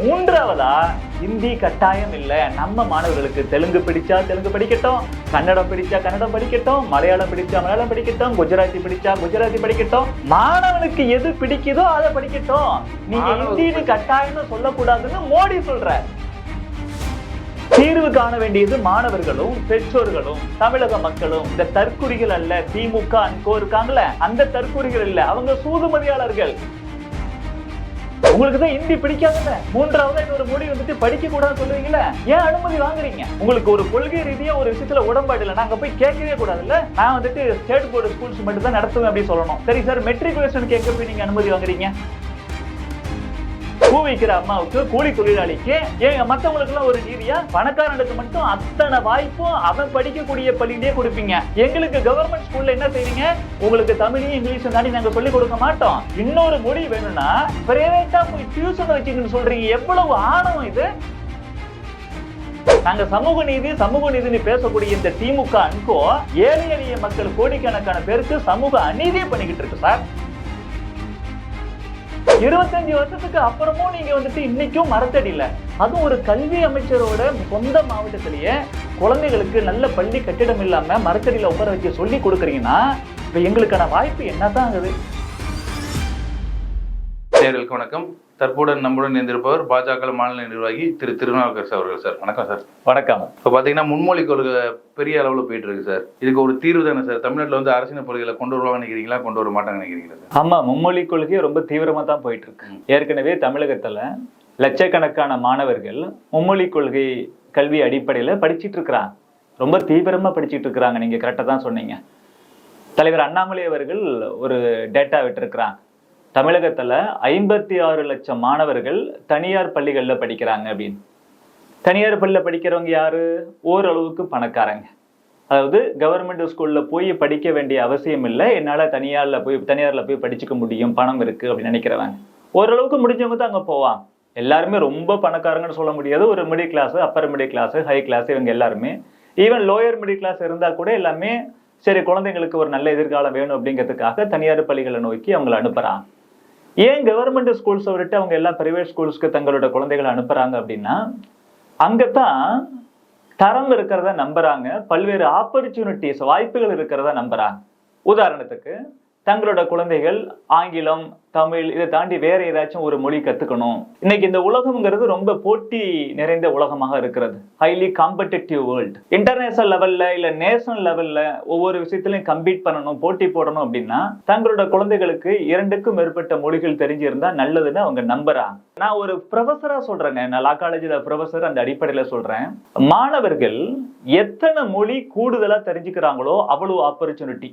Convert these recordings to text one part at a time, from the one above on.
மூன்றாவதா ஹிந்தி கட்டாயம் இல்ல. நம்ம மாணவர்களுக்கு தெலுங்கு பிடிச்சா தெலுங்கு படிக்கட்டும் கன்னடம் பிடிச்சா கன்னடம் படிக்கட்டும் மலையாளம் பிடிச்சா மலையாளம் படிக்கட்டும் குஜராத்தி பிடிச்சா குஜராத்தி படிக்கட்டும். மாணவனுக்கு எது பிடிக்குதோ அதை படிக்கட்டும். நீங்க ஹிந்தின்னு கட்டாயம்னு சொல்லக்கூடாதுன்னு மோடி சொல்ற. தீர்வு காண வேண்டியது மாணவர்களும் பெற்றோர்களும் தமிழக மக்களும். இந்த தற்குறிகள் அல்ல திமுக அன்கோ இருக்காங்கல்ல அந்த தற்குறிகள் இல்ல. அவங்க சூதுமதியாளர்கள். உங்களுக்கு தான் ஹிந்தி பிடிக்காதுல்ல? மூன்றாவது இன்னொரு மொழி வந்துட்டு படிக்க கூடாதுன்னு சொல்லுவீங்கல்ல? ஏன் அனுமதி வாங்குறீங்க? உங்களுக்கு ஒரு கொள்கை ரீதியா ஒரு விஷயத்துல உடன்பாடு இல்லை. நாங்க போய் கேட்கவே கூடாதுல்ல? நான் வந்துட்டு ஸ்டேட் போர்டு ஸ்கூல்ஸ் மட்டும் தான் நடத்துவேன் அப்படின்னு சொல்லணும். சரி சார் மெட்ரிகுலேஷனுக்கு எங்க போய் நீங்க அனுமதி வாங்குறீங்க? பூ வைக்கிற அம்மாவுக்கு கூலி தொழிலாளிக்கு ஏங்க மத்தவங்களுக்கு எல்லாம் ஒரு நீதியா? பணக்காரனுக்கு மட்டும் அத்தனை வாய்ப்பும் அவன் படிக்கக்கூடிய பள்ளியிலே கொடுப்பீங்க. எங்களுக்கு கவர்மெண்ட் ஸ்கூல்ல என்ன செய்வீங்க உங்களுக்கு தமிழையும் இங்கிலீஷும் தாண்டி நாங்க சொல்லிக் கொடுக்க மாட்டோம். இன்னொரு மொழி வேணும்னா பிரைவேட்டா போய் டியூஷன் வச்சுக்கணும்னு சொல்றீங்க. எவ்வளவு ஆணவம் இது? நாங்க சமூக நீதி சமூக நீதினு பேசக்கூடிய இந்த திமுக அன்கோ ஏழை எளிய மக்கள் கோடிக்கணக்கான பேருக்கு சமூக அநீதியை பண்ணிக்கிட்டு இருக்கு சார். இருபத்தஞ்சு வருஷத்துக்கு அப்புறமும் நீங்க வந்துட்டு இன்னைக்கும் மரத்தடியில. அதுவும் ஒரு கல்வி அமைச்சரோட சொந்த மாவட்டத்திலேயே குழந்தைகளுக்கு நல்ல பள்ளி கட்டிடம் இல்லாம மரத்தடியில உட்கார வச்சு சொல்லி கொடுக்குறீங்கன்னா இப்ப எங்களுக்கான வாய்ப்பு என்னதான் ஆகுது? நேர்களுக்கு வணக்கம். தற்போது நம்முடன் இணைந்திருப்பவர் பாஜக மாநில நிர்வாகி திரு திருநாவுக்கரசு அவர்கள் சார். வணக்கம் சார். வணக்கம். இப்போ பார்த்தீங்கன்னா முன்மொழி கொள்கை பெரிய அளவில் போயிட்டு இருக்கு சார். இதுக்கு ஒரு தீர்வு தானே சார்? தமிழ்நாட்டில் வந்து அரசியல் பொருள்களை கொண்டு வருவாங்க நினைக்கிறீங்களா கொண்டு வர மாட்டாங்க நினைக்கிறீங்களா சார்? ஆமா மும்மொழி கொள்கை ரொம்ப தீவிரமா தான் போயிட்டு இருக்கு. ஏற்கனவே தமிழகத்துல லட்சக்கணக்கான மாணவர்கள் மும்மொழி கொள்கை கல்வி அடிப்படையில படிச்சிட்டு இருக்கிறாங்க. ரொம்ப தீவிரமா படிச்சிட்டு இருக்கிறாங்க நீங்க கரெக்டா தான் சொன்னீங்க. தலைவர் அண்ணாமலை அவர்கள் ஒரு டேட்டா விட்டிருக்கிறாங்க. தமிழகத்தில் ஐம்பத்தி ஆறு லட்சம் மாணவர்கள் தனியார் பள்ளிகளில் படிக்கிறாங்க அப்படின்னு. தனியார் பள்ளியில் படிக்கிறவங்க யாரு? ஓரளவுக்கு பணக்காரங்க. அதாவது கவர்மெண்ட் ஸ்கூலில் போய் படிக்க வேண்டிய அவசியம் இல்லை. என்னால் தனியாரில் போய் தனியாரில் போய் படிச்சுக்க முடியும். பணம் இருக்குது அப்படின்னு நினைக்கிறவங்க. ஓரளவுக்கு முடிஞ்சவங்க தான் அங்கே போவாங்க. எல்லாருமே ரொம்ப பணக்காரங்கன்னு சொல்ல முடியாது. ஒரு middle class upper middle class high class இவங்க எல்லாருமே. ஈவன் லோயர் மிடில் கிளாஸ் இருந்தால் கூட எல்லாமே சரி குழந்தைங்களுக்கு ஒரு நல்ல எதிர்காலம் வேணும் அப்படிங்கிறதுக்காக தனியார் பள்ளிகளை நோக்கி அவங்களை அனுப்புறாங்க. ஏன் கவர்மெண்ட் ஸ்கூல்ஸை விட்டு அவங்க எல்லா பிரைவேட் ஸ்கூல்ஸ்க்கு தங்களோட குழந்தைகளை அனுப்புறாங்க அப்படின்னா அங்கதான் தரம் இருக்கிறத நம்புறாங்க பல்வேறு ஆப்பர்ச்சுனிட்டிஸ் வாய்ப்புகள் இருக்கிறத நம்புறாங்க. உதாரணத்துக்கு தங்களோட குழந்தைகள் ஆங்கிலம் தமிழ் இதை தாண்டி வேற ஏதாச்சும் ஒரு மொழி கத்துக்கணும். இன்னைக்கு இந்த உலகம்ங்கிறது ரொம்ப போட்டி நிறைந்த உலகமாக இருக்கிறது. ஹைலி காம்படிட்டிவ் வேர்ல்ட் இன்டர்நேஷனல் லெவல்ல இல்ல நேஷனல் லெவல்ல ஒவ்வொரு விஷயத்திலையும் கம்பீட் பண்ணணும் போட்டி போடணும் அப்படின்னா தங்களோட குழந்தைகளுக்கு இரண்டுக்கும் மேற்பட்ட மொழிகள் தெரிஞ்சிருந்தா நல்லதுன்னு அவங்க நம்புறாங்க. நான் ஒரு ப்ரொஃபஸரா சொல்றேங்க நான் லா காலேஜில் ப்ரொஃபஸர் அந்த அடிப்படையில் சொல்றேன். மாணவர்கள் எத்தனை மொழி கூடுதலா தெரிஞ்சுக்கிறாங்களோ அவ்வளவு ஆப்பர்ச்சுனிட்டி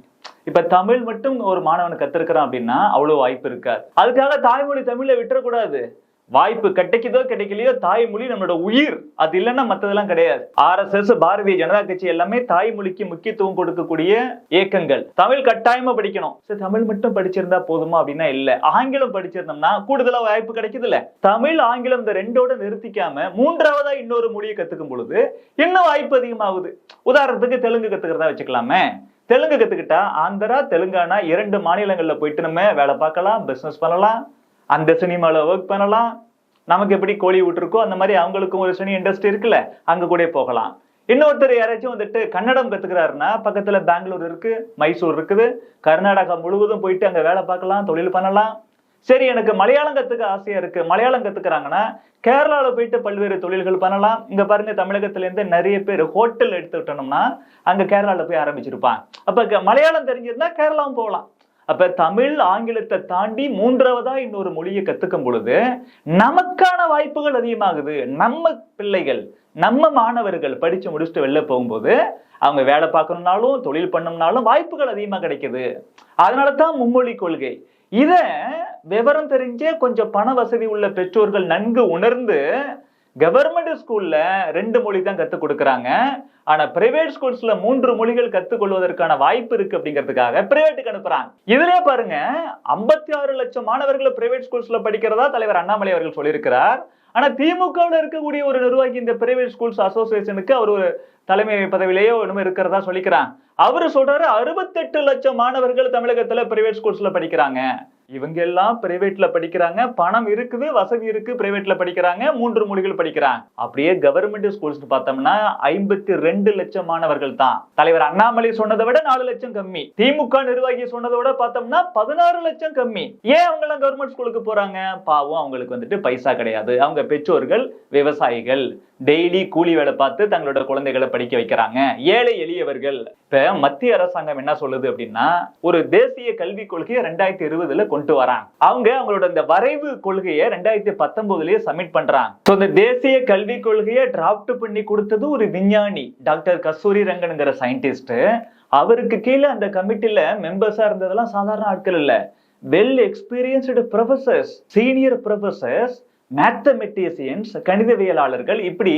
இப்ப தமிழ் மட்டும் ஒரு மாணவன் கத்திருக்கிறான் அப்படின்னா அவ்வளவு வாய்ப்பு இருக்கார். அதுக்காக தாய்மொழி தமிழை விட்டுறக்கூடாது. வாய்ப்பு கிடைக்குதோ கிடைக்கலையோ தாய்மொழி நம்மளோட உயிர். அது இல்லைன்னா மத்ததெல்லாம் கிடையாது. ஆர்எஸ்எஸ் பாரதிய ஜனதா கட்சி எல்லாமே தாய்மொழிக்கு முக்கியத்துவம் கொடுக்கக்கூடிய இயக்கங்கள். தமிழ் கட்டாயமா படிக்கணும். சரி தமிழ் மட்டும் படிச்சிருந்தா போதுமா அப்படின்னா இல்ல. ஆங்கிலம் படிச்சிருந்தோம்னா கூடுதலா வாய்ப்பு கிடைக்குது இல்ல தமிழ் ஆங்கிலம் இந்த ரெண்டோட நிறுத்திக்காம மூன்றாவதா இன்னொரு மொழியை கத்துக்கும் பொழுது இன்னும் வாய்ப்பு அதிகமாகுது. உதாரணத்துக்கு தெலுங்கு கத்துக்கிறதா வச்சுக்கலாமே. தெலுங்கு கத்துக்கிட்டா ஆந்திரா தெலுங்கானா இரண்டு மாநிலங்கள்ல போயிட்டு நம்ம வேலை பார்க்கலாம் பிசினஸ் பண்ணலாம் அந்த சினிமாவில் ஒர்க் பண்ணலாம். நமக்கு எப்படி கோலிவுட் இருக்கோ அந்த மாதிரி அவங்களுக்கும் ஒரு சினி இண்டஸ்ட்ரி இருக்குல்ல அங்க கூட போகலாம். இன்னொருத்தர் யாராச்சும் வந்துட்டு கன்னடம் கத்துக்கிறாருன்னா பக்கத்துல பெங்களூர் இருக்கு மைசூர் இருக்குது கர்நாடகா முழுவதும் போயிட்டு அங்க வேலை பார்க்கலாம் தொழில் பண்ணலாம். சரி எனக்கு மலையாளம் கத்துக்க ஆசையா இருக்கு. மலையாளம் கத்துக்கிறாங்கன்னா கேரளாவில் போயிட்டு பல்வேறு தொழில்கள் பண்ணலாம். இங்க பாருங்க தமிழகத்திலேருந்து நிறைய பேர் ஹோட்டல் எடுத்துக்கிட்டோம்னா அங்க கேரளாவில் போய் ஆரம்பிச்சிருப்பாங்க. அப்ப க- மலையாளம் தெரிஞ்சிருந்தா கேரளாவும் போகலாம். அப்ப தமிழ் ஆங்கிலத்தை தாண்டி மூன்றாவதா இன்னொரு மொழியை கத்துக்கும் பொழுது நமக்கான வாய்ப்புகள் அதிகமாகுது. நம்ம பிள்ளைகள் நம்ம மாணவர்கள் படிச்சு முடிச்சுட்டு வெளில போகும்போது அவங்க வேலை பார்க்கணும்னாலும் தொழில் பண்ணணும்னாலும் வாய்ப்புகள் அதிகமாக கிடைக்குது. அதனால தான் மும்மொழி கொள்கை. இத விவரம் தெரிஞ்சே கொஞ்சம் பண வசதி உள்ள பெற்றோர்கள் நன்கு உணர்ந்து கவர்மெண்ட் ஸ்கூல்ல ரெண்டு மொழி தான் கத்துக் கொடுக்குறாங்க. ஆனா பிரைவேட் ஸ்கூல்ஸ்ல மூன்று மொழிகள் கத்துக்கொள்வதற்கான வாய்ப்பு இருக்கு அப்படிங்கிறதுக்காக பிரைவேட்டுக்கு அனுப்புறாங்க. இதுலயே பாருங்க 56 ஆறு லட்சம் மாணவர்கள் பிரைவேட் ஸ்கூல்ஸ்ல படிக்கிறதா தலைவர் அண்ணாமலை அவர்கள் சொல்லியிருக்கிறார். ஆனா திமுகவில் இருக்கக்கூடிய ஒரு நிர்வாகி இந்த பிரைவேட் ஸ்கூல்ஸ் அசோசியேஷனுக்கு அவர் ஒரு தலைமை பதவியிலேயோ ஒண்ணுமே இருக்கிறதா சொல்லிக்கிறாங்க. அவரு சொல்றாரு அறுபத்தெட்டு லட்சம் மாணவர்கள் தமிழகத்துல பிரைவேட் ஸ்கூல்ஸ்ல படிக்கிறாங்க. இவங்க எல்லாம் பிரைவேட்ல படிக்கிறாங்க. பணம் இருக்குது வசதி இருக்கு பிரைவேட்ல படிக்கிறாங்க. மூன்று மொழிகள் படிக்கிறாங்க. அப்படியே கவர்மெண்ட் ஸ்கூல்ஸ் பார்த்தோம்னா ஐம்பத்தி ரெண்டு லட்சம் மாணவர்கள் தான். தலைவர் அண்ணாமலை சொன்னதை விட நாலு லட்சம் கம்மி. திமுக நிர்வாகி சொன்னதை விட பார்த்தோம்னா பதினாறு லட்சம் கம்மி. ஏன் அவங்க எல்லாம் கவர்மெண்ட் ஸ்கூலுக்கு போறாங்க? பாவம் அவங்களுக்கு வந்துட்டு பைசா கிடையாது. அவங்க பெற்றோர்கள் விவசாயிகள். டெய்லி கூலி வேலை பார்த்து தங்களோட குழந்தைகளை படிக்க வைக்கிறாங்க. ஏழை எளியவர்கள். இப்ப மத்திய அரசாங்கம் என்ன சொல்லுது அப்படின்னா ஒரு தேசிய கல்விக் கொள்கையை ரெண்டாயிரத்தி இருபதுல கொண்டு வராங்க. அவங்க அவங்களோட இந்த வரைவு கொள்கையை ரெண்டாயிரத்தி பத்தொன்பதுலயே சப்மிட் பண்றாங்க. இந்த தேசிய கல்விக் கொள்கையை டிராப்ட் பண்ணி கொடுத்தது ஒரு விஞ்ஞானி டாக்டர் கஸ்தூரி ரங்கனுங்கிற சயின்டிஸ்ட் அவருக்கு கீழே அந்த கமிட்டில மெம்பர்ஸா இருந்ததெல்லாம் சாதாரண ஆட்கள் இல்ல. Well experienced professors senior professors mathematicians கணிதவியலாளர்கள் இப்படி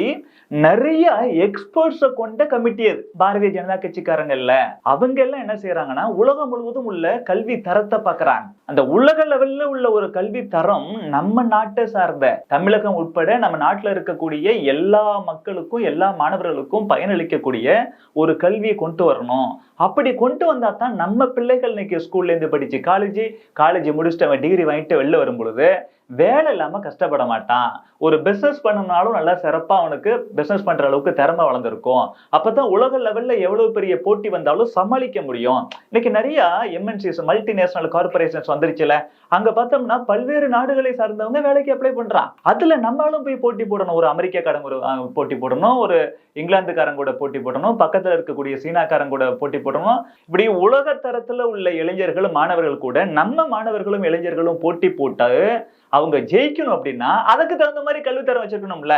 நிறைய எக்ஸ்பர்ட்ஸை கொண்ட கமிட்டி அது. பாரதிய ஜனதா கட்சிக்காரங்கல்ல அவங்க எல்லாம் என்ன செய்யறாங்கன்னா உலகம் முழுவதும் உள்ள கல்வி தரத்தை பாக்குறாங்க அந்த உலக லெவல்ல உள்ள ஒரு கல்வி தரம் நம்ம நாட்டை சார்ந்த தமிழகம் உட்பட நம்ம நாட்டுல இருக்கக்கூடிய எல்லா மக்களுக்கும் எல்லா மாணவர்களுக்கும் பயனளிக்கக்கூடிய ஒரு கல்வியை கொண்டு வரணும். அப்படி கொண்டு வந்தா தான் நம்ம பிள்ளைகள் இன்னைக்கு ஸ்கூல்ல இருந்து படிச்சு காலேஜ் காலேஜ் முடிச்சுட்டு அவன் டிகிரி வாங்கிட்டு வெளில வரும் பொழுது வேலை இல்லாம கஷ்டப்பட மாட்டான். ஒரு பிசினஸ் பண்ணனாலும் நல்லா சிறப்பா அவனுக்கு பிசினஸ் பண்ற அளவுக்கு திறமை வளர்ந்துருக்கும். அப்பதான் உலக லெவல்ல எவ்வளவு பெரிய போட்டி வந்தாலும் சமாளிக்க முடியும். இன்னைக்கு நிறைய எம்என்சிஸ் மல்டிநேஷனல் கார்பரேஷன்ஸ் வந்துருச்சுல. அங்க பார்த்தோம்னா பல்வேறு நாடுகளை சார்ந்தவங்க வேலைக்கு அப்ளை பண்றான். அதுல நம்மளும் போய் போட்டி போடணும். ஒரு அமெரிக்காக்காரங்க ஒரு போட்டி போடணும். ஒரு இங்கிலாந்துக்காரங்க கூட போட்டி போடணும். பக்கத்துல இருக்கக்கூடிய சீனாக்காரங்க கூட போட்டி போடணும். இப்படி உலக தரத்துல உள்ள இளைஞர்கள் மாணவர்கள் கூட நம்ம மாணவர்களும் இளைஞர்களும் போட்டி போட்டு அவங்க ஜெயிக்கணும் அப்படின்னா அதுக்கு தகுந்த மாதிரி கல்வித்தரம் வச்சிருக்கணும்ல.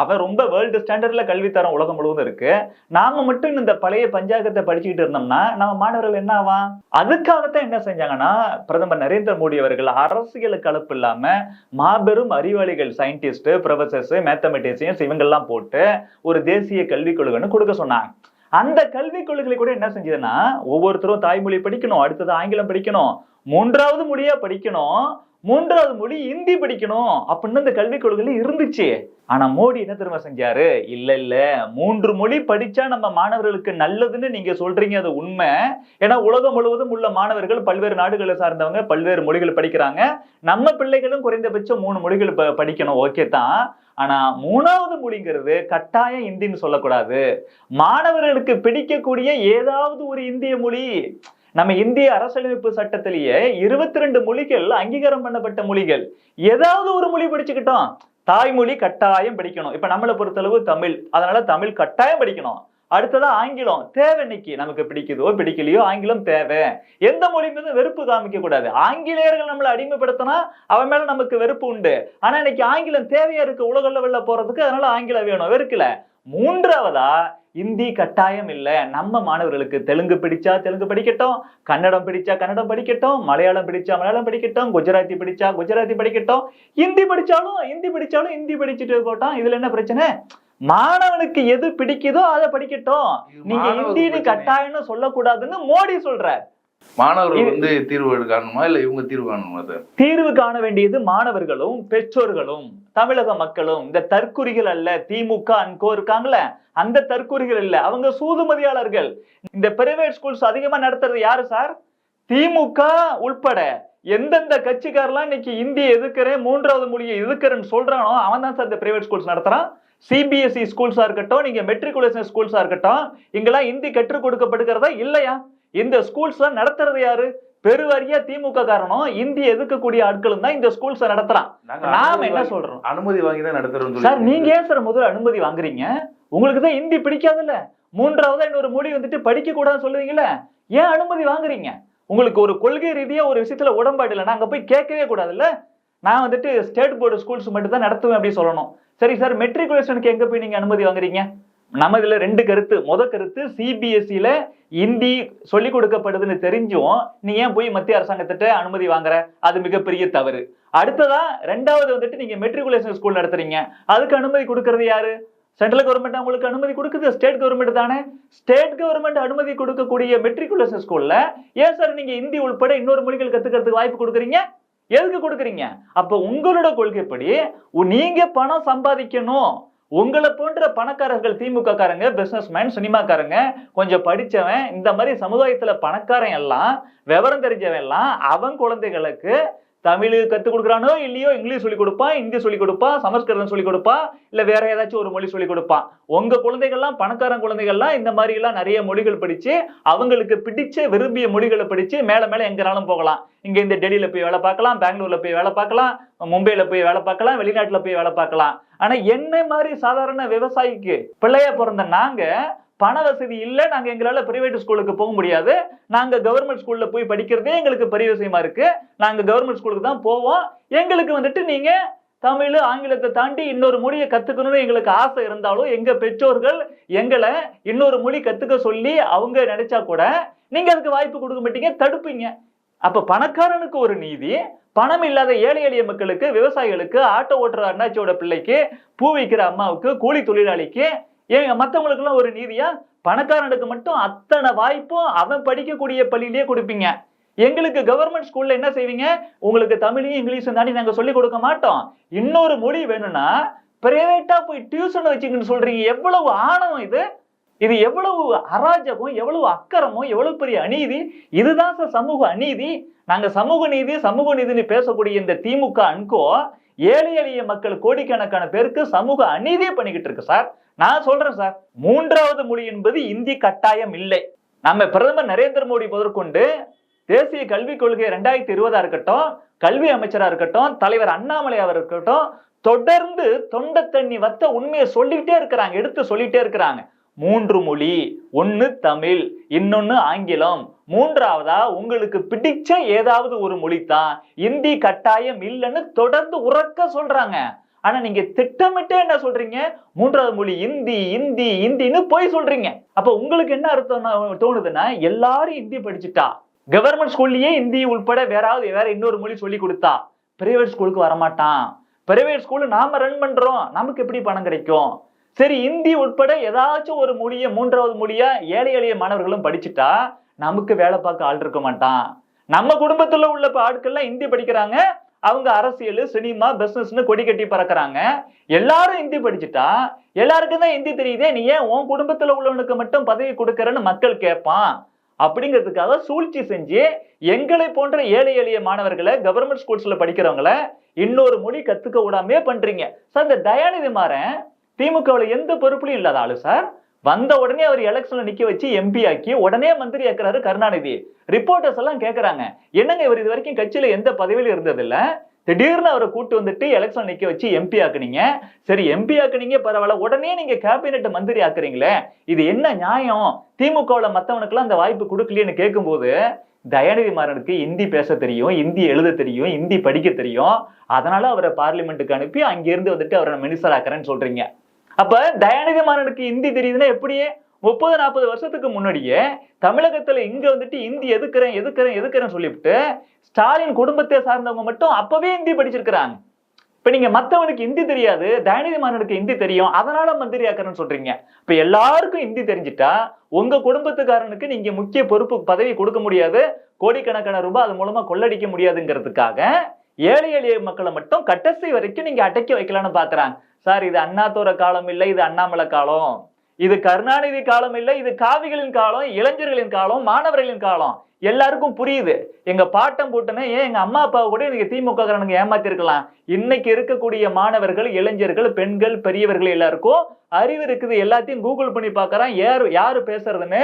அவன் ரொம்ப வேர்ல்டு ஸ்டாண்டர்ட்ல கல்வித்தரம் உலகம் முழுவதும் இருக்கு. நாம மட்டும் இந்த பழைய பஞ்சாங்கத்தை படிச்சுக்கிட்டு இருந்தோம்னா நம்ம மாணவர்கள் என்ன ஆவான்? அதுக்காகத்தான் என்ன செஞ்சாங்கன்னா பிரதமர் நரேந்திர மோடி அவர்கள் அரசியல் கலப்பு இல்லாம மாபெரும் அறிவாளிகள் சயின்டிஸ்ட் ப்ரொஃபசர்ஸ் மேத்தமெட்டிஷியன்ஸ் இவங்கெல்லாம் போட்டு ஒரு தேசிய கல்விக் கொள்கைன்னு கொடுக்க சொன்னாங்க. அந்த கல்விக் கொள்கைகளை கூட என்ன செஞ்சதுன்னா ஒவ்வொருத்தரும் தாய்மொழி படிக்கணும் அடுத்தது ஆங்கிலம் படிக்கணும் மூன்றாவது மொழியா படிக்கணும் மூன்றாவது மொழி இந்தி படிக்கணும் அப்படின்னு இந்த கல்விக் கொள்கையில இருந்துச்சு. ஆனா மோடி என்ன திரும்ப செஞ்சாரு? இல்ல இல்ல மூன்று மொழி படிச்சா நம்ம மாணவர்களுக்கு நல்லதுன்னு நீங்க சொல்றீங்க அது உண்மை. ஏன்னா உலகம் முழுவதும் உள்ள மாணவர்கள் பல்வேறு நாடுகளை சார்ந்தவங்க பல்வேறு மொழிகள் படிக்கிறாங்க. நம்ம பிள்ளைகளும் குறைந்தபட்சம் மூணு மொழிகள் ப- படிக்கணும் ஓகே தான். ஆனா மூணாவது மொழிங்கிறது கட்டாயம் இந்தின்னு சொல்லக்கூடாது. மாணவர்களுக்கு பிடிக்கக்கூடிய ஏதாவது ஒரு இந்திய மொழி. நம்ம இந்திய அரசியலமைப்பு சட்டத்திலேயே இருபத்தி ரெண்டு மொழிகள் அங்கீகாரம் பண்ணப்பட்ட மொழிகள். ஏதாவது ஒரு மொழி படிச்சுக்கிட்டோம். தாய்மொழி கட்டாயம் படிக்கணும். இப்ப நம்மளை பொறுத்தளவு தமிழ். அதனால தமிழ் கட்டாயம் படிக்கணும். அடுத்ததா ஆங்கிலம். தேவை இன்னைக்கு. நமக்கு பிடிக்குதோ பிடிக்கலையோ ஆங்கிலம் தேவை. எந்த மொழி மீதும் வெறுப்பு காமிக்க கூடாது. ஆங்கிலேயர்கள் நம்மளை அடிமைப்படுத்தினா அவன் மேல நமக்கு வெறுப்பு உண்டு. ஆனா இன்னைக்கு ஆங்கிலம் தேவையா இருக்கு? உலக லெவல்ல போறதுக்கு அதனால ஆங்கிலம் வேணும். வெறுக்கல. மூன்றாவதா இந்தி கட்டாயம் இல்ல. நம்ம மாணவர்களுக்கு தெலுங்கு பிடிச்சா தெலுங்கு படிக்கட்டும் கன்னடம் பிடிச்சா கன்னடம் படிக்கட்டும் மலையாளம் பிடிச்சா மலையாளம் படிக்கட்டும் குஜராத்தி பிடிச்சா குஜராத்தி படிக்கட்டும் ஹிந்தி படிச்சாலும் ஹிந்தி படிச்சாலும் ஹிந்தி படிச்சுட்டு போட்டோம். இதுல என்ன பிரச்சனை? மாணவனுக்கு எது பிடிக்குதோ அதை படிக்கட்டும். நீங்க பிரச்சனை. கட்டாயம்னு சொல்லக்கூடாதுன்னு மோடி சொல்ற மாணவர்கள் வந்து தீர்வு காணணுமா இல்ல இவங்க தீர்வு காணணுமா சார்? தீர்வு காண வேண்டியது மாணவர்களும் பெற்றோர்களும் தமிழக மக்களும். இந்த தற்குறிகள் அல்ல திமுக அன்கோ இருக்காங்களே அந்த தற்குறிகள் இல்ல. அவங்க சூதுமதியாளர்கள். இந்த பிரைவேட் ஸ்கூல்ஸ் அதிகமா நடத்துறது யாரு சார்? திமுக உள்பட. எந்தெந்த கட்சிக்காரெல்லாம் இன்னைக்கு இந்தியை எதிர்க்கிறேன் மூன்றாவது மொழியை எதிர்க்கிறேன்னு சொல்றானோ அவன் தான் சார் இந்த பிரைவேட் ஸ்கூல்ஸ் நடத்துறான். சிபிஎஸ்இ ஸ்கூல்ஸா E இருக்கட்டும் நீங்க மெட்ரிகுலேஷன் ஸ்கூல்ஸா இருக்கட்டும் இங்கெல்லாம் இந்தி கற்றுக் கொடுக்கப்படுகிறதா இல்லையா? இந்த ஸ்கூல்ஸ் நடத்துறது யாரு? பெருவாரியா திமுக காரணம். இந்தி எதிர்க்கக்கூடிய ஆட்களும் தான் இந்த ஸ்கூல்ஸ் நடத்துறான். நாம என்ன சொல்றோம்? அனுமதி வாங்கி தான் நடத்துறோம் சார் நீங்க ஏன் சார் முதல்ல அனுமதி வாங்குறீங்க? உங்களுக்கு தான் ஹிந்தி பிடிக்காதுல்ல. மூன்றாவதா இன்னொரு மொழி வந்துட்டு படிக்க கூடாதுன்னு சொல்லுவீங்கல்ல. ஏன் அனுமதி வாங்குறீங்க? உங்களுக்கு ஒரு கொள்கை ரீதியா ஒரு விஷயத்துல உடன்பாடு இல்லை நாங்க போய் கேட்கவே கூடாதுல்ல? நான் வந்துட்டு ஸ்டேட் போர்டு ஸ்கூல்ஸ் மட்டும் தான் நடத்துவேன் அப்படி சொல்லணும். சரி சார் மெட்ரிகுலேஷனுக்கு எங்க போய் நீங்க அனுமதி வாங்குறீங்க? நம்ம இதுல ரெண்டு கருத்து. முத கருத்து சிபிஎஸ்சில இந்தி சொல்லிக் கொடுக்கப்படுதுன்னு தெரிஞ்சும் நீ ஏன் போய் மத்திய அரசாங்கத்திட்ட அனுமதி வாங்குற? அது மிகப்பெரிய தவறு. அடுத்ததா ரெண்டாவது வந்துட்டு நீங்க மெட்ரிகுலேஷன் ஸ்கூல் நடத்துறீங்க. அதுக்கு அனுமதி கொடுக்கறது யாரு? சென்ட்ரல் கவர்மெண்ட் அவங்களுக்கு அனுமதி கொடுக்குது. ஸ்டேட் கவர்மெண்ட் தானே. ஸ்டேட் கவர்மெண்ட் அனுமதி கொடுக்கக்கூடிய மெட்ரிகுலேஷன் ஸ்கூல்ல ஏன் சார் நீங்க இந்தி உள்பட இன்னொரு மொழிகள் கத்துக்கிறதுக்கு வாய்ப்பு கொடுக்குறீங்க? எதுக்கு கொடுக்குறீங்க? அப்ப உங்களோட கொள்கைப்படி நீங்க பணம் சம்பாதிக்கணும். உங்களை போன்ற பணக்காரர்கள் திமுக காரங்க பிசினஸ் மேன் சினிமாக்காரங்க கொஞ்சம் படிச்சவன் இந்த மாதிரி சமுதாயத்தில் பணக்காரன் எல்லாம் விவரம் தெரிஞ்சவன் எல்லாம் அவன் குழந்தைகளுக்கு தமிழ் கற்றுக் கொடுக்குறானோ இல்லையோ இங்கிலீஷ் சொல்லிக் கொடுப்பான் ஹிந்தி சொல்லிக் கொடுப்பான் சமஸ்கிருதம் சொல்லி கொடுப்பான் இல்லை வேற ஏதாச்சும் ஒரு மொழி சொல்லிக் கொடுப்பான் உங்க குழந்தைகள்லாம் பணக்காரன் குழந்தைகள்லாம் இந்த மாதிரி எல்லாம் நிறைய மொழிகள் படிச்சு அவங்களுக்கு பிடிச்ச விரும்பிய மொழிகளை படிச்சு மேல மேல எங்கனாலும் போகலாம். இங்க இந்த டெல்லியில போய் வேலை பார்க்கலாம் பெங்களூர்ல போய் வேலை பார்க்கலாம் மும்பையில் போய் வேலை பார்க்கலாம் வெளிநாட்டுல போய் வேலை பார்க்கலாம். ஆனா என்ன மாதிரி சாதாரண விவசாயிக்கு பிள்ளைய பிறந்த நாங்க பண வசதி இல்லை நாங்கள் எங்களால் பிரைவேட் ஸ்கூலுக்கு போக முடியாது. நாங்கள் கவர்மெண்ட் ஸ்கூலில் போய் படிக்கிறதே எங்களுக்கு பெரிய விஷயமா இருக்கு. நாங்கள் கவர்மெண்ட் ஸ்கூலுக்கு தான் போவோம். எங்களுக்கு வந்துட்டு நீங்கள் தமிழ் ஆங்கிலத்தை தாண்டி இன்னொரு மொழியை கற்றுக்கணும்னு எங்களுக்கு ஆசை இருந்தாலும் எங்கள் பெற்றோர்கள் எங்களை இன்னொரு மொழி கற்றுக்க சொல்லி அவங்க நினைச்சா கூட நீங்கள் அதுக்கு வாய்ப்பு கொடுக்க மாட்டீங்க தடுப்பீங்க. அப்போ பணக்காரனுக்கு ஒரு நீதி பணம் இல்லாத ஏழை எளிய மக்களுக்கு விவசாயிகளுக்கு ஆட்டோ ஓட்டுற அண்ணாச்சியோட பிள்ளைக்கு பூ விற்கிற அம்மாவுக்கு கூலி தொழிலாளிக்கு ஏங்க மற்றவங்களுக்குலாம் ஒரு நீதியா? பணக்காரனுக்கு மட்டும் அத்தனை வாய்ப்பும் அவன் படிக்கக்கூடிய பள்ளியிலேயே கொடுப்பீங்க. எங்களுக்கு கவர்மெண்ட் ஸ்கூல்ல என்ன செய்வீங்க? உங்களுக்கு தமிழையும் இங்கிலீஷும் தாண்டி நாங்க சொல்லி கொடுக்க மாட்டோம். இன்னொரு மொழி வேணும்னா பிரைவேட்டா போய் டியூஷன் வச்சுக்கன்னு சொல்றீங்க. எவ்வளவு ஆணவம் இது? இது எவ்வளவு அராஜகம் எவ்வளவு அக்கறமும் எவ்வளவு பெரிய அநீதி? இதுதான் சார் சமூக அநீதி. நாங்க சமூக நீதி சமூக நீதினு பேசக்கூடிய இந்த திமுக அன்கோ ஏழை எளிய மக்கள் கோடிக்கணக்கான பேருக்கு சமூக அநீதியை பண்ணிக்கிட்டு இருக்கு சார். நான் சொல்றேன் சார். மூன்றாவது மொழி என்பது இந்தி கட்டாயம் இல்லை. நம்ம பிரதமர் நரேந்திர மோடி முதற்கொண்டு தேசிய கல்விக் கொள்கை ரெண்டாயிரத்தி இருபதா இருக்கட்டும் கல்வி அமைச்சரா இருக்கட்டும் தலைவர் அண்ணாமலை அவர் இருக்கட்டும் தொடர்ந்து தொண்டை தண்ணி வத்த உண்மையை சொல்லிக்கிட்டே இருக்கிறாங்க எடுத்து சொல்லிட்டே இருக்கிறாங்க. மூன்று மொழி ஒன்று தமிழ் இன்னொன்னு ஆங்கிலம். மூன்றாவதா உங்களுக்கு பிடிச்ச ஏதாவது ஒரு மொழி தான். இந்தி கட்டாயம் இல்லைன்னு தொடர்ந்து உறக்க சொல்றாங்க. ஆனா நீங்க திட்டமிட்டே என்ன சொல்றீங்க? மூன்றாவது மொழி இந்தி இந்தி இந்தின்னு போய் சொல்றீங்க. அப்ப உங்களுக்கு என்ன அர்த்தம் தோணுதுன்னா எல்லாரும் இந்தி படிச்சுட்டா. கவர்மெண்ட் ஸ்கூல்லயே இந்தி உள்பட வேறாவது வேற இன்னொரு மொழி சொல்லி கொடுத்தா பிரைவேட் ஸ்கூலுக்கு வரமாட்டான். பிரைவேட் ஸ்கூல் நாம ரன் பண்றோம். நமக்கு எப்படி பணம் கிடைக்கும்? சரி இந்தி உட்பட ஏதாச்சும் ஒரு மொழியை மூன்றாவது மொழியா ஏழை எளிய மாணவர்களும் படிச்சுட்டா நமக்கு வேலை பார்க்க ஆள் இருக்க மாட்டான். நம்ம குடும்பத்துல உள்ள ஆட்கள்லாம் இந்தி படிக்கிறாங்க. அவங்க அரசியல் சினிமா பிசினஸ்னு கொடி கட்டி பறக்கிறாங்க. எல்லாரும் இந்தி படிச்சுட்டா எல்லாருக்கும் தான் இந்தி தெரியுதே நீ ஏன் உன் குடும்பத்துல உள்ளவனுக்கு மட்டும் பதவி கொடுக்கறன்னு மக்கள் கேட்பான் அப்படிங்கிறதுக்காக சூழ்ச்சி செஞ்சு எங்களை போன்ற ஏழை எளிய மாணவர்களை கவர்மெண்ட் ஸ்கூல்ஸ்ல படிக்கிறவங்கள இன்னொரு மொழி கத்துக்க விடாமே பண்றீங்க. சார் இந்த தயாநிதி மாறன் திமுகவில் எந்த பொறுப்புலையும் இல்லாத ஆளு சார் வந்த உடனே அவர் எலெக்ஷன்ல நிக்க வச்சு எம்பி ஆக்கி உடனே மந்திரி ஆக்குறாரு கருணாநிதி. ரிப்போர்ட்டர்ஸ் எல்லாம் கேக்குறாங்க. என்னங்க இவர் இது வரைக்கும் கட்சியில எந்த பதவியிலும் இருந்தது இல்ல திடீர்னு அவரை கூட்டு வந்துட்டு எலெக்ஷன் நிக்க வச்சு எம்பி ஆக்குனீங்க. சரி எம்பி ஆக்குனீங்க பரவாயில்ல. உடனே நீங்க கேபினெட் மந்திரி ஆக்குறீங்களே. இது என்ன நியாயம்? திமுகவுல மத்தவனுக்குலாம் அந்த வாய்ப்பு கொடுக்கலையேன்னு கேட்கும்போது தயாநிதி மாறனுக்கு இந்தி பேச தெரியும் இந்தி எழுத தெரியும் இந்தி படிக்க தெரியும். அதனால அவரை பார்லிமெண்ட்டுக்கு அனுப்பி அங்கிருந்து வந்துட்டு அவரை மினிஸ்டர் ஆக்குறேன்னு சொல்றீங்க. அப்ப தயாநிதி மாறனுக்கு இந்தி தெரியுதுன்னா எப்படியே? முப்பது நாற்பது வருஷத்துக்கு முன்னாடியே தமிழகத்துல இங்க வந்துட்டு இந்தி எதுக்குறேன் எதுக்குறேன் எதுக்குறேன் சொல்லிவிட்டு ஸ்டாலின் குடும்பத்தை சார்ந்தவங்க மட்டும் அப்பவே இந்தி படிச்சிருக்கிறாங்க. இப்ப நீங்க மத்தவனுக்கு ஹிந்தி தெரியாது தயாநிதி மாறனுக்கு இந்தி தெரியும் அதனால மந்திரி ஆக்குறேன்னு சொல்றீங்க. இப்ப எல்லாருக்கும் ஹிந்தி தெரிஞ்சிட்டா உங்க குடும்பத்துக்காரனுக்கு நீங்க முக்கிய பொறுப்பு பதவி கொடுக்க முடியாது கோடிக்கணக்கான ரூபாய் அது மூலமா கொள்ளடிக்க முடியாதுங்கிறதுக்காக ஏழை எளிய மக்களை மட்டும் கட்டசி வரைக்கும் நீங்க அடக்கி வைக்கலாம்னு பாக்குறாங்க. சார் இது அண்ணாத்தோர காலம் இல்லை இது அண்ணாமலை காலம். இது கருணாநிதி காலம் இல்லை இது காவிகளின் காலம் இளைஞர்களின் காலம் மாணவர்களின் காலம். எல்லாருக்கும் புரியுது. எங்க பாட்டம் போட்டுன்னு ஏன் எங்க அம்மா அப்பாவை கூட நீங்க திமுக காரனுங்க ஏமாத்தி இருக்கலாம் இன்னைக்கு இருக்கக்கூடிய மாணவர்கள் இளைஞர்கள் பெண்கள் பெரியவர்கள் எல்லாருக்கும் அறிவு இருக்குது. எல்லாத்தையும் கூகுள் பண்ணி பாக்குறான் யாரு யாரு பேசுறதுன்னு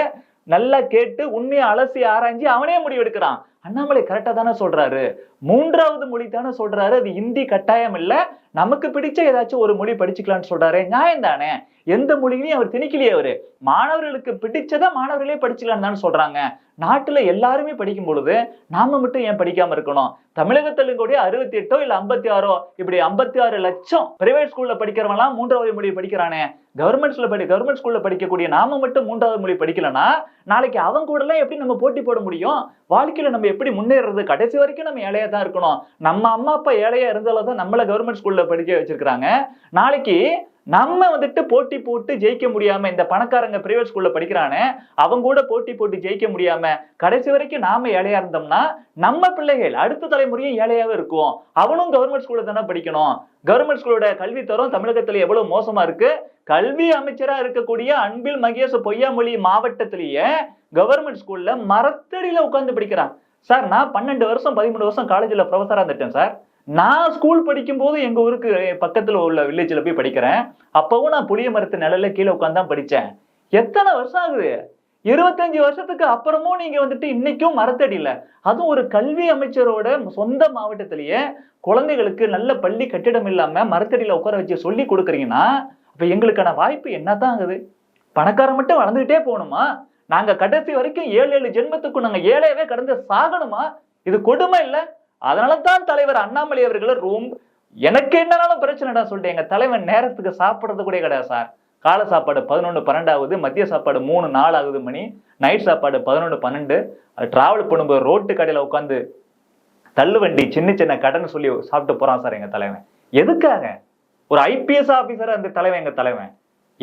நல்லா கேட்டு உண்மையை அலசி ஆராய்ஞ்சு அவனே முடிவெடுக்கிறான். அண்ணாமலை கரெக்டா தானே சொல்றாரு. மூன்றாவது மொழி தானே சொல்றாரு. அது இந்தி கட்டாயம் இல்ல. நமக்கு பிடிச்ச ஏதாச்சும் ஒரு மொழி படிச்சுக்கலாம்னு சொல்றாரு. நியாயம் தானே எந்த மொழியிலையும் அவர் திணிக்கலையே அவரு. மாணவர்களுக்கு பிடிச்சதை மாணவர்களே படிச்சுக்கலாம்னு தானே சொல்றாங்க. நாட்டுல எல்லாருமே படிக்கும் பொழுது நாம மட்டும் ஏன் படிக்காம இருக்கணும்? தமிழகத்துல கூட அறுபத்தி எட்டோ இல்ல ஐம்பத்தி ஆறோ இப்படி ஐம்பத்தி ஆறு லட்சம் பிரைவேட் ஸ்கூல்ல படிக்கிறவங்களாம் மூன்றாவது மொழி படிக்கிறானே. கவர்மெண்ட் ஸ்கூல்ல படி கவர்மெண்ட் ஸ்கூல்ல படிக்கக்கூடிய நாம மட்டும் மூன்றாவது மொழி படிக்கலன்னா நாளைக்கு அவங்க கூட எல்லாம் எப்படி நம்ம போட்டி போட முடியும்? வாழ்க்கையில நம்ம எப்படி முன்னேறது? கடைசி வரைக்கும் நம்ம ஏழையா தான் இருக்கணும். நம்ம அம்மா அப்பா ஏழையா இருந்தாலும் தான் நம்மள கவர்மெண்ட் ஸ்கூல்ல படிக்க வச்சிருக்காங்க நாளைக்கு நம்ம வந்துட்டு போட்டி போட்டு ஜெயிக்க முடியாம இந்த பணக்காரங்க பிரைவேட் ஸ்கூல்ல படிக்கிறானே அவங்க கூட போட்டி போட்டு ஜெயிக்க முடியாம கடைசி வரைக்கும் நாம ஏழையா இருந்தோம்னா நம்ம பிள்ளைகள் அடுத்த தலைமுறையும் ஏழையாவே இருக்கும். அவனும் கவர்மெண்ட் ஸ்கூல்ல தானே படிக்கணும். கவர்மெண்ட் ஸ்கூலோட கல்வி தரம் தமிழகத்துல எவ்வளவு மோசமா இருக்கு? கல்வி அமைச்சரா இருக்கக்கூடிய அன்பில் மகேஷ் பொய்யாமொழி மாவட்டத்திலேயே கவர்மெண்ட் ஸ்கூல்ல மரத்தடியில உட்கார்ந்து படிக்கிறான். சார் நான் பன்னெண்டு வருஷம் பதிமூணு வருஷம் காலேஜில் ப்ரொஃபஸராக இருந்துட்டேன் சார். நான் ஸ்கூல் படிக்கும்போது எங்கள் ஊருக்கு பக்கத்தில் உள்ள வில்லேஜில் போய் படிக்கிறேன். அப்போவும் நான் புளிய மரத்து நிழல்ல கீழே உட்காந்து தான் படித்தேன் எத்தனை வருஷம் ஆகுது? இருபத்தஞ்சு வருஷத்துக்கு அப்புறமும் நீங்க வந்துட்டு இன்னைக்கும் மரத்தடியில. அதுவும் ஒரு கல்வி அமைச்சரோட சொந்த மாவட்டத்திலேயே குழந்தைகளுக்கு நல்ல பள்ளி கட்டிடம் இல்லாம மரத்தடியில உட்கார வச்சு சொல்லி கொடுக்குறீங்கன்னா அப்ப எங்களுக்கான வாய்ப்பு என்னதான் ஆகுது? பணக்காரன் மட்டும் வளர்ந்துகிட்டே போகணுமா? நாங்க கடைசி வரைக்கும் ஏழு ஏழு ஜென்மத்துக்கும் நாங்க ஏழையவே கடந்து சாகணுமா? இது கொடுமை இல்ல. அதனால தான் தலைவர் அண்ணாமலை அவர்கள் ரொம்ப எனக்கு என்னனாலும் பிரச்சனைடா சொல்லிட்டு எங்க தலைவன் நேரத்துக்கு சாப்பிட்றது கூட கிடையாது சார். காலை சாப்பாடு பதினொன்று பன்னெண்டாவது மதிய சாப்பாடு மூணு நாலு ஆகுது மணி நைட் சாப்பாடு பதினொன்று பன்னெண்டு. டிராவல் பண்ணும்போது ரோட்டு கடையில் உட்காந்து தள்ளுவண்டி சின்ன சின்ன கடன் சொல்லி சாப்பிட்டு போறான் சார் எங்க தலைவன். எதுக்காக? ஒரு ஐபிஎஸ் ஆபீசரா அந்த தலைவன் எங்க தலைவன்.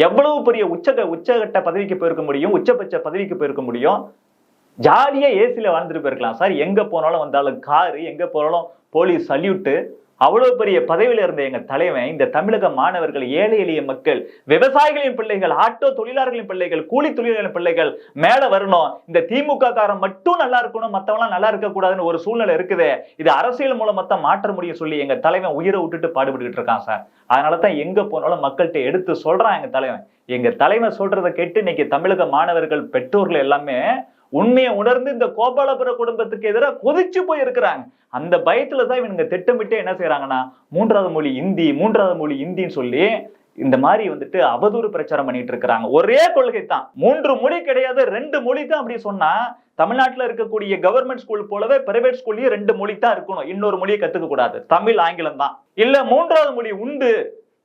எவ்வளவு பெரிய உச்சக உச்சகட்ட பதவிக்கு போயிருக்க முடியும் உச்சபட்ச பதவிக்கு போயிருக்க முடியும்? ஜாலியா ஏசில வாழ்ந்துட்டு போயிருக்கலாம். சார் எங்க போனாலும் வந்தாலும் காரு எங்க போனாலும் போலீஸ் சல்யூட்டு அவ்வளவு பெரிய பதவியில் இருந்த எங்க தலைவன் இந்த தமிழக மாணவர்கள் ஏழை எளிய மக்கள் விவசாயிகளின் பிள்ளைகள் ஆட்டோ தொழிலாளர்களின் பிள்ளைகள் கூலி தொழிலாளர்களின் பிள்ளைகள் மேல வரணும். இந்த திமுக காரன் மட்டும் நல்லா இருக்கணும் மத்தவங்களாம் நல்லா இருக்க கூடாதுன்னு ஒரு சூழ்நிலை இருக்குது. இது அரசியல் மூலமா தான் மாற்ற முடியும் சொல்லி எங்க தலைவன் உயிரை விட்டுட்டு பாடுபட்டுக்கிட்டு இருக்கான் சார். அதனால தான் எங்க போனாலும் மக்கள்கிட்ட எடுத்து சொல்றான் எங்க தலைவன். எங்க தலைவன் சொல்றதை கேட்டு இன்னைக்கு தமிழக மாணவர்கள் பெற்றோர்கள் எல்லாமே உண்மையை உணர்ந்து இந்த கோபாலபுர குடும்பத்துக்கு எதிராக கொதிச்சு போய் இருக்கிறாங்க அந்த பயத்துல தான் இவனுங்க திட்டமிட்டு என்ன செய்யறாங்கன்னா மூன்றாவது மொழி இந்தி மூன்றாவது மொழி இந்தின்னு சொல்லி இந்த மாதிரி வந்துட்டு அவதூறு பிரச்சாரம் பண்ணிட்டு இருக்கிறாங்க. ஒரே கொள்கை தான் மூன்று மொழி கிடையாது ரெண்டு மொழி தான் அப்படி சொன்னா தமிழ்நாட்டில் இருக்கக்கூடிய கவர்மெண்ட் ஸ்கூல் போலவே பிரைவேட் ஸ்கூல்லயும் ரெண்டு மொழி தான் இருக்கணும். இன்னொரு மொழியை கத்துக்க கூடாது. தமிழ் ஆங்கிலம் தான். இல்ல மூன்றாவது மொழி உண்டு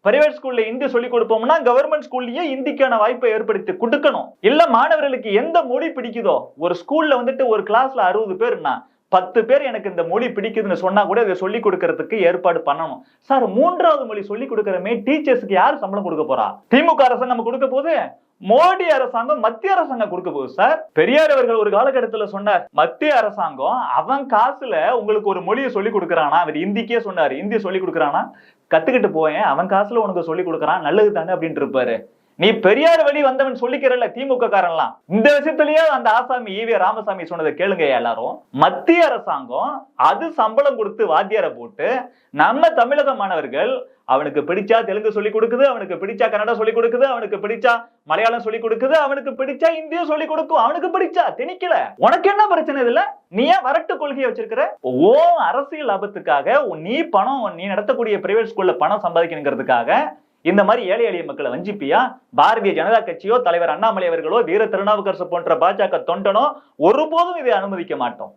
பிரைவேட் ஸ்கூல்ல இந்தி சொல்லி கொடுப்போம்னா கவர்மெண்ட் ஸ்கூல்லயே இந்திக்கான வாய்ப்பை ஏற்படுத்தி கொடுக்கணும். இல்ல மாணவர்களுக்கு எந்த மொழி பிடிக்குதோ ஒரு ஸ்கூல்ல வந்துட்டு ஒரு கிளாஸ்ல அறுபது பேர்னா பத்து பேர் எனக்கு இந்த மொழி பிடிக்குதுன்னு சொன்னா கூட இதை சொல்லி கொடுக்கறதுக்கு ஏற்பாடு பண்ணணும். சார் மூன்றாவது மொழி சொல்லி கொடுக்கறமே டீச்சர்ஸ்க்கு யார் சம்பளம் கொடுக்க போறா? திமுக அரசாங்கம் நம்ம கொடுக்க போகுது. மோடி அரசாங்கம் மத்திய அரசாங்கம் கொடுக்க போகுது சார். பெரியார் அவர்கள் ஒரு காலகட்டத்துல சொன்னார் மத்திய அரசாங்கம் அவன் காசுல உங்களுக்கு ஒரு மொழியை சொல்லி கொடுக்கறானா? அவர் இந்திக்கே சொன்னாரு இந்திய சொல்லி கொடுக்கறானா? கத்துக்கிட்டு போயேன் அவன் காசுல உனக்கு சொல்லி கொடுக்கறான் நல்லது தானே அப்படின்ட்டு இருப்பாரு. நீ பெரியார் வழி வந்தவன் சொல்லிக்கிறல்ல திமுக காரன்லாம். இந்த விஷயத்திலேயே அந்த ஆசாமி ஈவே ராமசாமி சொன்னதை கேளுங்க எல்லாரும். மத்திய அரசாங்கம் அது சம்பளம் கொடுத்து வாத்தியாரை போட்டு நம்ம தமிழக மாணவர்கள் அவனுக்கு பிடிச்சா தெலுங்கு சொல்லி கொடுக்குது அவனுக்கு பிடிச்சா கன்னடம் சொல்லி கொடுக்குது அவனுக்கு பிடிச்சா மலையாளம் சொல்லி கொடுக்குது அவனுக்கு பிடிச்சா இந்தியும் சொல்லி கொடுக்கும் அவனுக்கு பிடிச்சா திணிக்கல. உனக்கு என்ன பிரச்சனை இதுல? நீ ஏன் வரட்டு கொள்கையை வச்சிருக்கிற? ஓ அரசியல் லாபத்துக்காக உன் நீ பணம் நீ நடத்தக்கூடிய பிரைவேட் ஸ்கூல்ல பணம் சம்பாதிக்கணுங்கிறதுக்காக இந்த மாதிரி ஏழை எளிய மக்களை வஞ்சிப்பியா? பாரதிய ஜனதா கட்சியோ தலைவர் அண்ணாமலை அவர்களோ வீர திருநாவுக்கரசு போன்ற பாஜக தொண்டனோ ஒருபோதும் இதை அனுமதிக்க மாட்டோம்.